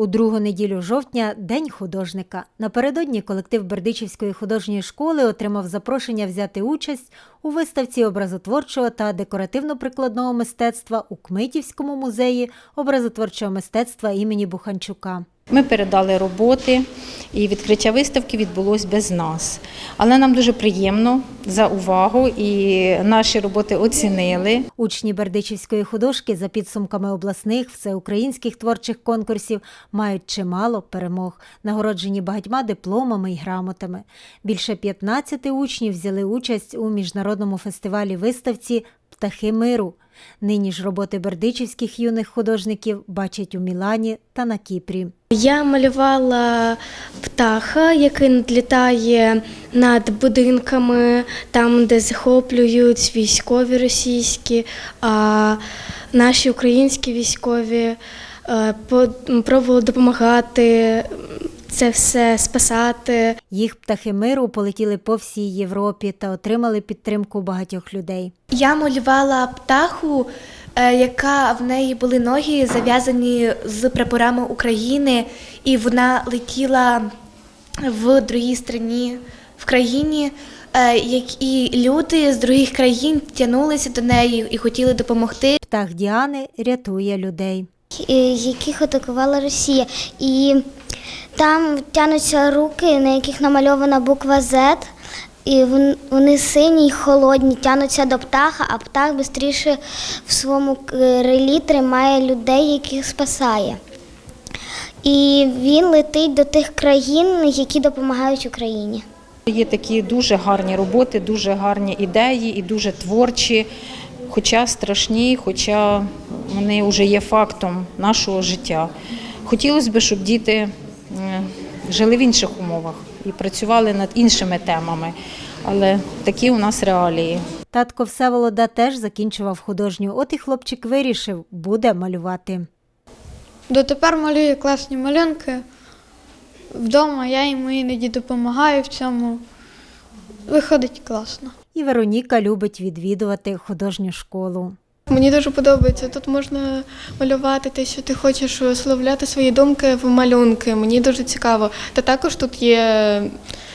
У другу неділю жовтня День художника. Напередодні колектив Бердичівської художньої школи отримав запрошення взяти участь у виставці образотворчого та декоративно-прикладного мистецтва у Кмитівському музеї образотворчого мистецтва імені Буханчука. Ми передали роботи, і відкриття виставки відбулось без нас. Але нам дуже приємно за увагу і наші роботи оцінили. Учні Бердичівської художки за підсумками обласних всеукраїнських творчих конкурсів мають чимало перемог, нагороджені багатьма дипломами і грамотами. Більше 15 учнів взяли участь у міжнародному фестивалі виставці Птахи миру. Нині ж роботи бердичівських юних художників бачать у Мілані та на Кіпрі. Я малювала птаха, який надлітає над будинками, там, де захоплюють військові російські, а наші українські військові е, пробували допомагати це все спасати. Їх птахи миру полетіли по всій Європі та отримали підтримку багатьох людей. Я малювала птаху, е, яка в неї були ноги зав'язані з прапорами України, і вона летіла в другій країні, в країні, е, як і люди з других країн тягнулися до неї і хотіли допомогти. Птах Діани рятує людей. е, яких атакувала Росія. І там тянуться руки, на яких намальована буква Z. І вони сині й холодні, тянуться до птаха, а птах швидше в своєму крилі тримає людей, яких спасає. І він летить до тих країн, які допомагають Україні. Є такі дуже гарні роботи, дуже гарні ідеї і дуже творчі, хоча страшні, хоча вони вже є фактом нашого життя. Хотілося б, щоб діти жили в інших умовах і працювали над іншими темами, але такі у нас реалії. Татко Всеволода теж закінчував художню, от і хлопчик вирішив, буде малювати. Дотепер малює класні малюнки. Вдома я йому іноді допомагаю в цьому. Виходить класно. І Вероніка любить відвідувати художню школу. Мені дуже подобається. Тут можна малювати те, що ти хочеш висловляти свої думки в малюнки. Мені дуже цікаво. Та також тут є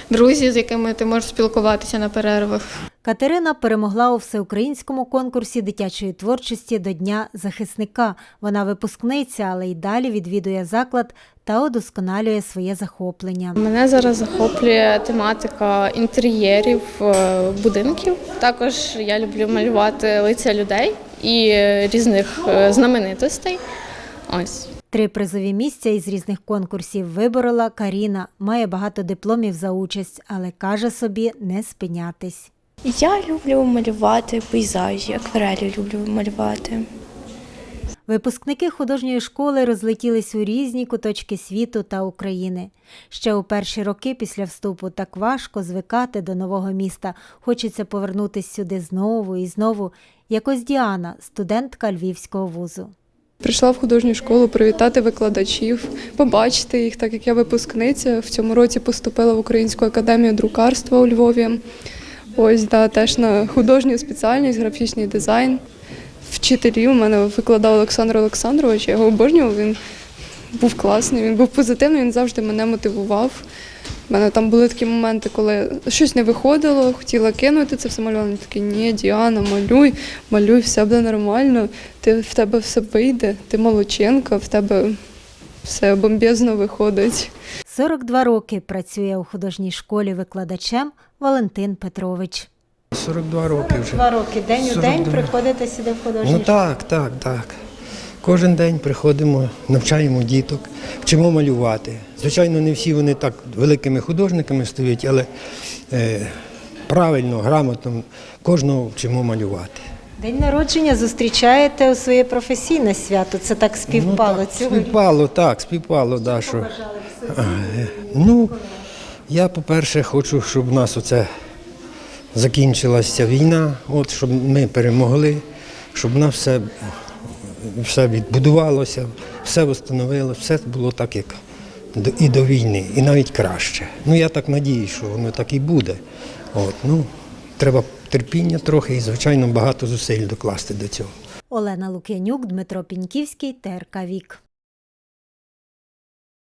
друзі, з якими ти можеш спілкуватися на перервах. Катерина перемогла у всеукраїнському конкурсі дитячої творчості до Дня захисника. Вона випускниця, але й далі відвідує заклад та удосконалює своє захоплення. Мене зараз захоплює тематика інтер'єрів е, будинків. Також я люблю малювати лиця людей і е, різних е, знаменитостей. Ось. Три призові місця із різних конкурсів виборола Каріна. Має багато дипломів за участь, але каже собі не спинятись. Я люблю малювати пейзажі, акварелі люблю малювати. Випускники художньої школи розлетілись у різні куточки світу та України. Ще у перші роки після вступу так важко звикати до нового міста. Хочеться повернутися сюди знову і знову. Якось Діана, студентка Львівського вузу. Прийшла в художню школу привітати викладачів, побачити їх, так як я випускниця. В цьому році поступила в Українську академію друкарства у Львові. Ось да, теж на художню спеціальність, графічний дизайн. Вчителі у мене викладав Олександр Олександрович, я його обожнював. Він був класний, він був позитивний, він завжди мене мотивував. У мене там були такі моменти, коли щось не виходило, хотіла кинути це все малювати. Він такий, ні, Діана, малюй, малюй, все буде нормально, ти, в тебе все вийде, ти молодчинка, в тебе все бомбезно виходить. 42 роки працює у художній школі викладачем Валентин Петрович. 42 роки вже. Два роки день у день 42. приходите сюди в художню Ну так, так, так. Кожен день приходимо, навчаємо діток, вчимо малювати. Звичайно, не всі вони так великими художниками стають, але е, правильно, грамотно кожного вчимо малювати. День народження зустрічаєте у своє професійне свято. Це так співпало ну, так. Співпало, так, співпало, да, що. Е, Ну, я, по-перше, хочу, щоб у нас оце закінчилася війна, от, щоб ми перемогли, щоб у нас все, все відбудувалося, все встановилося, все було так, як і до війни, і навіть краще. Ну, я так надію, що воно так і буде. От, ну, треба терпіння трохи і, звичайно, багато зусиль докласти до цього. Олена Лук'янюк, Дмитро Піньківський, ТРК Вік.